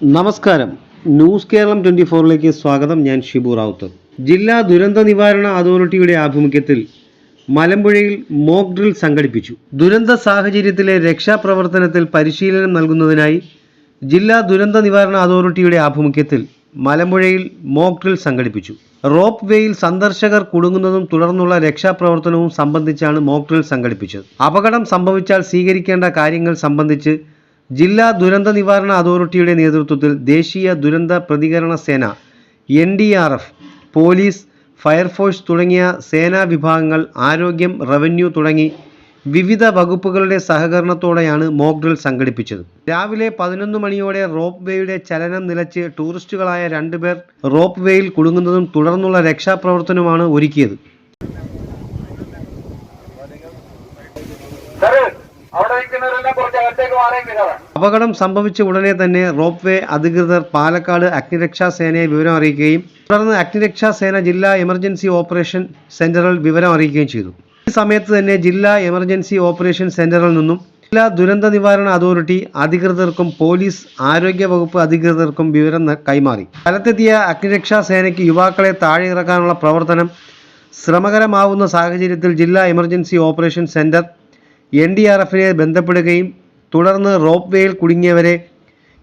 നമസ്കാരം. News Keralam twenty ഫോറിലേക്ക് സ്വാഗതം. ഞാൻ ഷിബു റാവുത്ത്. ജില്ലാ ദുരന്ത നിവാരണ അതോറിറ്റിയുടെ ആഭിമുഖ്യത്തിൽ മലമ്പുഴയിൽ മോക്ക് ഡ്രിൽ സംഘടിപ്പിച്ചു. ദുരന്ത സാഹചര്യത്തിലെ രക്ഷാപ്രവർത്തനത്തിൽ പരിശീലനം നൽകുന്നതിനായി ജില്ലാ ദുരന്ത നിവാരണ അതോറിറ്റിയുടെ ആഭിമുഖ്യത്തിൽ മലമ്പുഴയിൽ മോക്ക് ഡ്രിൽ സംഘടിപ്പിച്ചു. റോപ്പ് വേയിൽ സന്ദർശകർ കുടുങ്ങുന്നതും തുടർന്നുള്ള രക്ഷാപ്രവർത്തനവും സംബന്ധിച്ചാണ് മോക്ക് ഡ്രിൽ സംഘടിപ്പിച്ചത്. അപകടം സംഭവിച്ചാൽ സ്വീകരിക്കേണ്ട കാര്യങ്ങൾ സംബന്ധിച്ച് ജില്ലാ ദുരന്ത നിവാരണ അതോറിറ്റിയുടെ നേതൃത്വത്തിൽ ദേശീയ ദുരന്ത പ്രതികരണ സേന N D R F police fire force തുടങ്ങിയ സേനാ വിഭാഗങ്ങൾ ആരോഗ്യം റവന്യൂ തുടങ്ങി വിവിധ വകുപ്പുകളുടെ സഹകരണത്തോടെയാണ് മോക്ക് ഡ്രിൽ സംഘടിപ്പിച്ചത്. രാവിലെ പതിനൊന്ന് മണിയോടെ റോപ്പ് വേയുടെ ചലനം നിലച്ച് ടൂറിസ്റ്റുകളായ രണ്ടുപേർ റോപ്പ് വേയിൽ കുടുങ്ങുന്നതും തുടർന്നുള്ള രക്ഷാപ്രവർത്തനവുമാണ് ഒരുക്കിയത്. അവിടെ നിൽക്കുന്നവരെല്ലാം അപകടം സംഭവിച്ച ഉടനെ തന്നെ റോപ്പ് വേ അധികൃതർ പാലക്കാട് അഗ്നിരക്ഷാ സേനയെ വിവരം അറിയിക്കുകയും തുടർന്ന് അഗ്നിരക്ഷാ സേന ജില്ലാ എമർജൻസി ഓപ്പറേഷൻ സെന്ററിൽ വിവരം അറിയിക്കുകയും ചെയ്തു. ഈ സമയത്ത് തന്നെ ജില്ലാ എമർജൻസി ഓപ്പറേഷൻ സെന്ററിൽ നിന്നും ജില്ലാ ദുരന്ത നിവാരണ അതോറിറ്റി അധികൃതർക്കും പോലീസ് ആരോഗ്യ വകുപ്പ് അധികൃതർക്കും വിവരം കൈമാറി. സ്ഥലത്തെത്തിയ അഗ്നിരക്ഷാ സേനയ്ക്ക് യുവാക്കളെ താഴെ ഇറക്കാനുള്ള പ്രവർത്തനം ശ്രമകരമാവുന്ന സാഹചര്യത്തിൽ ജില്ലാ emergency operation centre N D R എഫിനെ ബന്ധപ്പെടുകയും തുടർന്ന് റോപ്പ് വേയിൽ കുടുങ്ങിയവരെ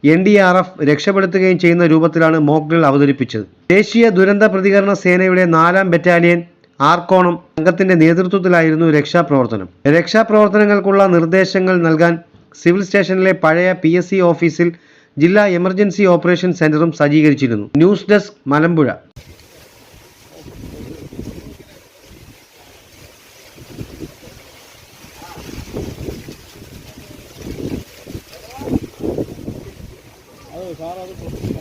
എൻ ഡി ആർ എഫ് രക്ഷപ്പെടുത്തുകയും ചെയ്യുന്ന രൂപത്തിലാണ് മോക്ഡ്രിൽ അവതരിപ്പിച്ചത്. ദേശീയ ദുരന്ത പ്രതികരണ സേനയുടെ നാലാം ബറ്റാലിയൻ ആർക്കോണം സംഘത്തിന്റെ നേതൃത്വത്തിലായിരുന്നു രക്ഷാപ്രവർത്തനം. രക്ഷാപ്രവർത്തനങ്ങൾക്കുള്ള നിർദ്ദേശങ്ങൾ നൽകാൻ സിവിൽ സ്റ്റേഷനിലെ പഴയ പി എസ് സി ഓഫീസിൽ ജില്ലാ എമർജൻസി ഓപ്പറേഷൻ സെന്ററും സജ്ജീകരിച്ചിരുന്നു. News desk Malampuzha. 还有啥了？这是